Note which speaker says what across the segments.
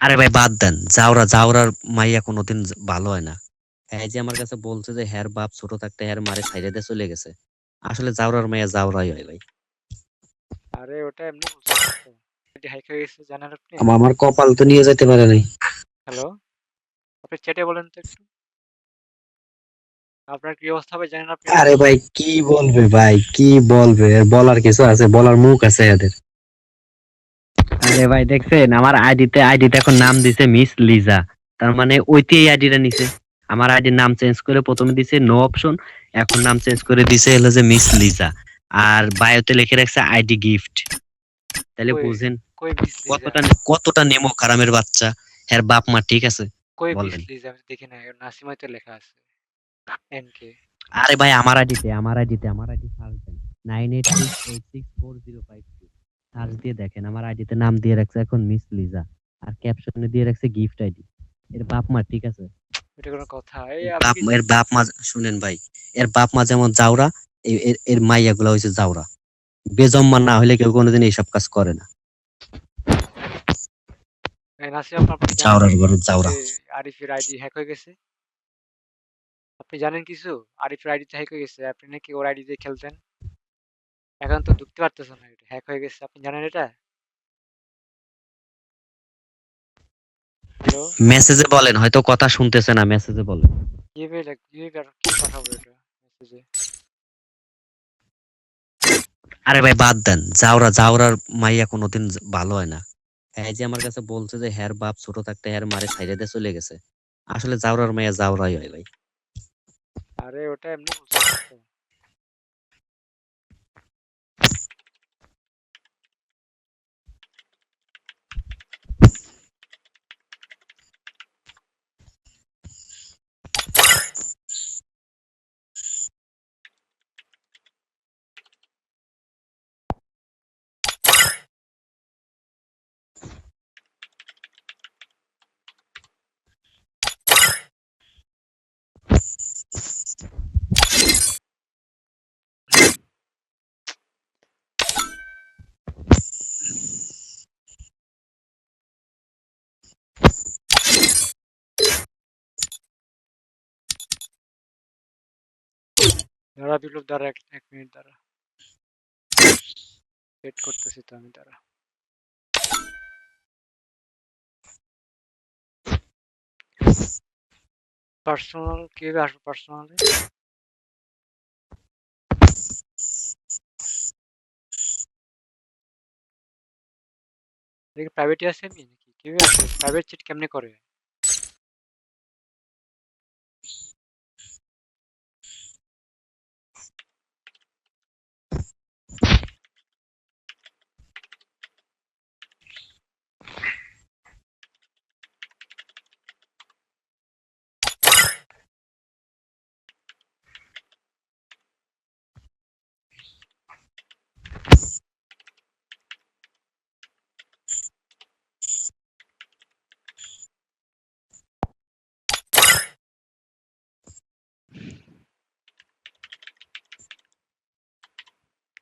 Speaker 1: আরে ভাই বাদ দেন। জাউরা জাউরার মাইয়া কোনোদিন ভালো হয় না। হ্যাঁ এই যে আমার কাছে বলছে যে হ্যার বাপ ছোট থাকতে হ্যার মারে ছাইড়ে দিয়ে চলে গেছে। আসলে জাউরার মাইয়া জাউরাই হয় ভাই।
Speaker 2: আরে ওটা এমনি জানেন আপনি?
Speaker 1: আমার কপাল তো নিয়ে যেতে পারে নাই।
Speaker 2: হ্যালো? আপনি চ্যাটে বলেন তো একটু। আপনার কি অবস্থা হবে জানেন আপনি?
Speaker 1: আরে ভাই কি বলবে ভাই? কি বলবে? বলার কিছু আছে? বলার মুখ আছে এদের। আরে ভাই দেখছেন? আমার আইডিতে আইডিতে এখন নাম দিছে মিস লিজা তার মানে ওইতে এই আইডিটা নিছে। আমার আইডির নাম চেঞ্জ করে প্রথমে দিছে নো অপশন এখন নাম চেঞ্জ করে দিছে হলো যে মিস লিজা আর বায়োতে লিখে রাখছে আইডি গিফট। তাহলে বুঝেন কতটা কতটা নেমো কারামের বাচ্চা। হ্যার বাপ মা ঠিক আছে? বলেন।
Speaker 2: দেখি না নাসিমাই তো লেখা আছে। এনকে
Speaker 1: আরে ভাই আমার আইডিতে আমার আইডিতে আমার আইডি সার্চ দেন। 98686405 সার্চ দিয়ে দেখেন আমার আইডিতে নাম দিয়ে রাখছে এখন মিস লিজা আর ক্যাপশনে দিয়ে রাখছে গিফট আইডি এর বাপ মা ঠিক আছে?
Speaker 2: এটা কোনো কথা। এই
Speaker 1: বাপ এর বাপ মা শুনেন ভাই এর বাপ মা যেমন জাউরা এর- এর মাইয়া গুলা হয়েছে জাউরা। বেজম্মা না হলে কেউ কোনোদিন এইসব কাজ করে না।
Speaker 2: এই
Speaker 1: জাউরার ঘরে জাউরা।
Speaker 2: আরিফের আইডি হ্যাক হয়ে গেছে? আপনি জানেন কিছু? আরিফের আইডিতে হ্যাক হয়ে গেছে। আপনি নাকি ওর আইডি দিয়ে খেলতেন? এখন তো ঢুকতে পারতেছেন না এটা হ্যাক হয়ে গেছে আপনি জানেন এটা?
Speaker 1: মেসেজে বলেন হয়তো কথা শুনতেছে না মেসেজে বলেন।
Speaker 2: কীভাবে লাগ- কীভাবে আর কি পাঠাবো এটা মেসেজে
Speaker 1: আরে ভাই বাদ দেন জাউরা জাউরার মাইয়া কোনোদিন ভালো হয় না। এই যে আমার কাছে বলছে যে হ্যার বাপ ছোট থাকতে হ্যার মারে ছাইড়ে দিয়ে চলে গেছে। আসলে জাউরার মাইয়া জাউরাই হয় ভাই।
Speaker 2: আরে ওটা এমনি দাঁড়া, বিপ্লব, দাঁড়া এক মিনিট দাঁড়া। ওয়েট করতেছি তো আমি, দাঁড়া। পার্সোনাল কীভাবে আসব পার্সোনালে দেখি প্রাইভেটে আছে আমি নাকি? কীভাবে আসবে? প্রাইভেট চিট কেমনে করে?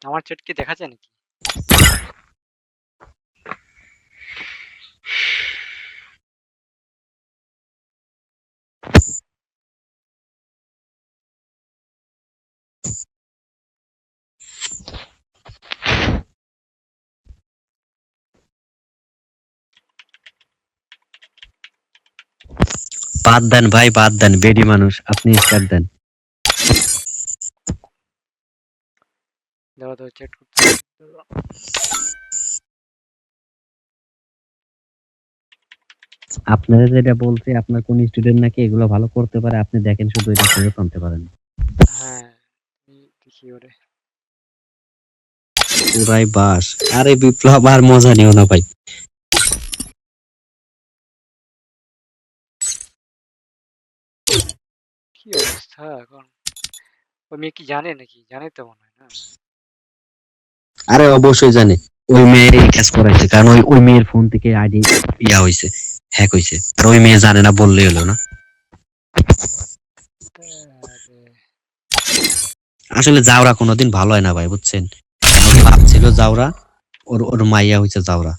Speaker 2: আমার চ্যাট কি দেখা যায় নাকি?
Speaker 1: বাদ দেন ভাই, বাদ দেন, বেডি মানুষ, আপনি স্টার্ট দেন।
Speaker 2: দাঁড়া দাঁড়া চ্যাট করতে।
Speaker 1: আপনারা যেটা বলছে আপনার কোন স্টুডেন্ট নাকি এগুলো ভালো করতে পারে আপনি দেখেন শুধু এটা ফেরত আনতে পারেন।
Speaker 2: হ্যাঁ দেখি ওরে।
Speaker 1: পুরাই বাস। আরে বিপ্লব আর মজা নিও না ভাই।
Speaker 2: কি অবস্থা এখন? ওই মেয়ে কি জানে নাকি? জানে তো মনে হয় না।
Speaker 1: আরে অবশ্যই জানে। ওই মেয়ের এই কাজ করাইছে, কারণ ওই ওই মেয়ের ফোন থেকে আইডি ইয়া হইছে হ্যাক হইছে। আর ওই মেয়ে জানে না বললে হলো না। আসলে জাউরা কোনোদিন ভালো হয় না ভাই, বুঝছেন? ভাবছিল জাউরা ওর ওর মাইয়া হইছে জাউরা